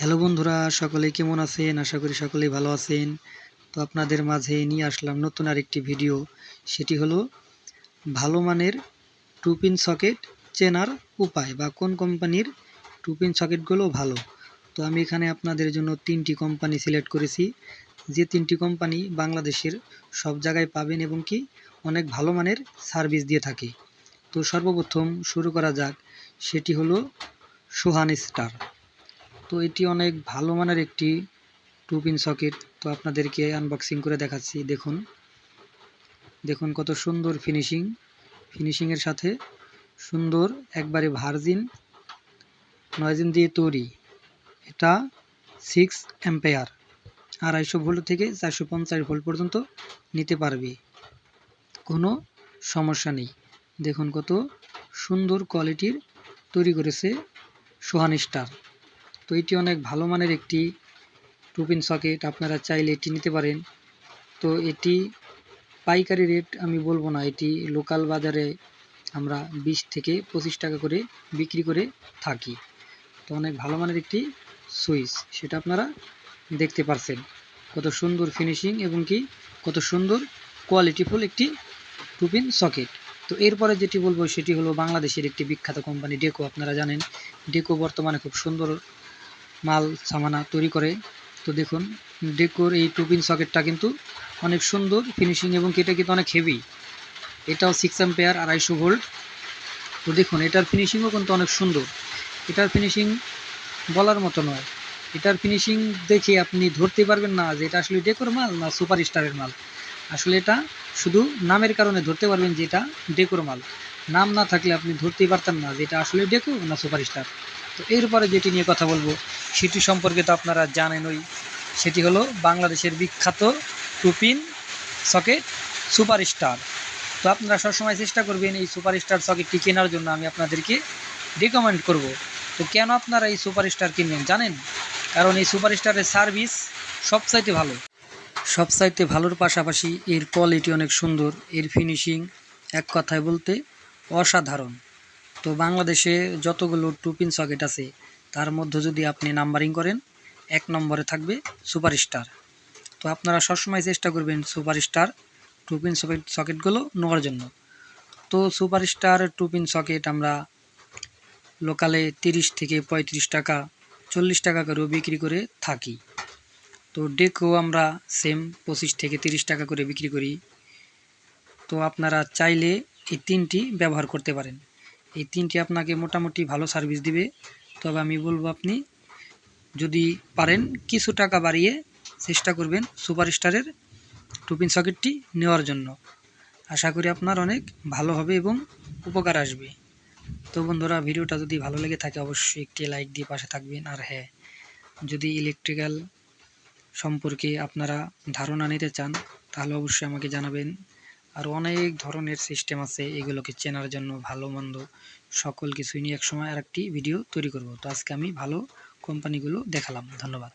Hello বন্ধুরা, সকলে কেমন আছেন? আশা করি সকলেই ভালো আছেন। তো আপনাদের মাঝে নিয়ে আসলাম নতুন আরেকটি ভিডিও। সেটি হলো ভালো মানের টু পিন সকেট চেনার উপায় বা কোন কোম্পানির টু পিন সকেটগুলো ভালো। তো আমি এখানে আপনাদের জন্য তিনটি কোম্পানি সিলেক্ট করেছি। যে তিনটি কোম্পানি বাংলাদেশের সব জায়গায় পাবেন এবং কি অনেক ভালো মানের সার্ভিস দিয়ে থাকে। তো সর্বপ্রথম শুরু করা যাক। সেটি হলো সোহান স্টার। তো এটি অনেক ভালো মানের একটি টু পিন সকেট। তো আপনাদেরকে আনবক্সিং করে দেখাচ্ছি, দেখুন। দেখুন কত সুন্দর ফিনিশিং ফিনিশিংয়ের সাথে সুন্দর একবারে ভার্জিন নয়জিন দিয়ে তৈরি। এটা সিক্স অ্যাম্পেয়ার আড়াইশো ভোল্ট থেকে চারশো পঞ্চাশ ভোল্ট পর্যন্ত নিতে পারবে। কোনো সমস্যা নেই। দেখুন কত সুন্দর কোয়ালিটির তৈরি করেছে সোহান স্টার। তো এটি অনেক ভালো মানের একটি টুপিন সকেট, আপনারা চাইলে এটি নিতে পারেন। তো এটি পাইকারি রেট আমি বলব না, এটি লোকাল বাজারে আমরা বিশ থেকে পঁচিশ টাকা করে বিক্রি করে থাকি। তো অনেক ভালো মানের একটি সুইচ, সেটা আপনারা দেখতে পারছেন। কত সুন্দর ফিনিশিং এবং কি কত সুন্দর কোয়ালিটিফুল একটি টুপিন সকেট। তো এরপরে যেটি বলব, সেটি হলো বাংলাদেশের একটি বিখ্যাত কোম্পানি ডেকো, আপনারা জানেন। ডেকো বর্তমানে খুব সুন্দর মাল, সামানা তৈরি করে। তো দেখুন, ডেকোর এই টুপিন সকেটটা কিন্তু অনেক সুন্দর ফিনিশিং এবং এটা কিন্তু অনেক হেভি এটাও সিক্স অ্যাম্পেয়ার আড়াইশো ভোল্ট তো দেখুন, এটার ফিনিশিংও কিন্তু অনেক সুন্দর। এটার ফিনিশিং বলার মতো নয়। এটার ফিনিশিং দেখে আপনি ধরতে পারবেন না যে এটা আসলে ডেকোর মাল না সুপার স্টারের মাল। আসলে এটা শুধু নামের কারণে ধরতে পারবেন যে এটা ডেকোর মাল। নাম না থাকলে আপনি ধরতেই পারতেন না যে এটা আসলে ডেকো না সুপার স্টার তো এরপরে যেটি নিয়ে কথা বলব সেটি সম্পর্কে তো আপনারা জানেনই। সেটি হলো বাংলাদেশের বিখ্যাত টুপিন সকেট সুপার স্টার তো আপনারা সবসময় চেষ্টা করবেন এই সুপার স্টার সকেটটি কেনার জন্য আমি আপনাদেরকে রিকমেন্ড করব। তো কেন আপনারা এই সুপার স্টার কিনবেন জানেন? কারণ এই সুপার স্টারের সার্ভিস সবচাইতে ভালো। সবচাইতে ভালোর পাশাপাশি এর কোয়ালিটি অনেক সুন্দর, এর ফিনিশিং এক কথায় বলতে অসাধারণ। তো বাংলাদেশে যতগুলো টুপিন সকেট আছে তার মধ্যে যদি আপনি নাম্বারিং করেন, এক নম্বরে থাকবে সুপারস্টার। তো আপনারা সবসময় চেষ্টা করবেন সুপারস্টার টুপিন সকেট সকেটগুলো নেওয়ার জন্য। তো সুপারস্টার টুপিন সকেট আমরা লোকালে তিরিশ থেকে পঁয়ত্রিশ টাকা, চল্লিশ টাকা করেও বিক্রি করে থাকি। তো ডেকো আমরা সেম পঁচিশ থেকে তিরিশ টাকা করে বিক্রি করি। তো আপনারা চাইলে এই তিনটি ব্যবহার করতে পারেন। এই তিনটি আপনাকে মোটামুটি ভালো সার্ভিস দিবে। তবে আমি বলব আপনি, যদি পারেন কিছু টাকা বাড়িয়ে চেষ্টা করবেন সুপারস্টারের টুপিন সকেটটি নেওয়ার জন্য। আশা করি আপনার অনেক ভালো হবে এবং উপকার আসবে। তো বন্ধুরা, ভিডিওটা যদি ভালো লেগে থাকে অবশ্যই একটি লাইক দিয়ে পাশে থাকবেন। আর হ্যাঁ যদি ইলেকট্রিক্যাল সম্পর্কে আপনারা ধারণা নিতে চান, তাহলে অবশ্যই আমাকে জানাবেন। আর অনেক ধরনের সিস্টেম আছে এগুলোকে চেনার জন্য, ভালো, মন্দ সকল কিছুই নিয়ে একসময় আর একটি ভিডিও তৈরি করব। তো আজকে আমি ভালো কোম্পানিগুলো দেখালাম। ধন্যবাদ।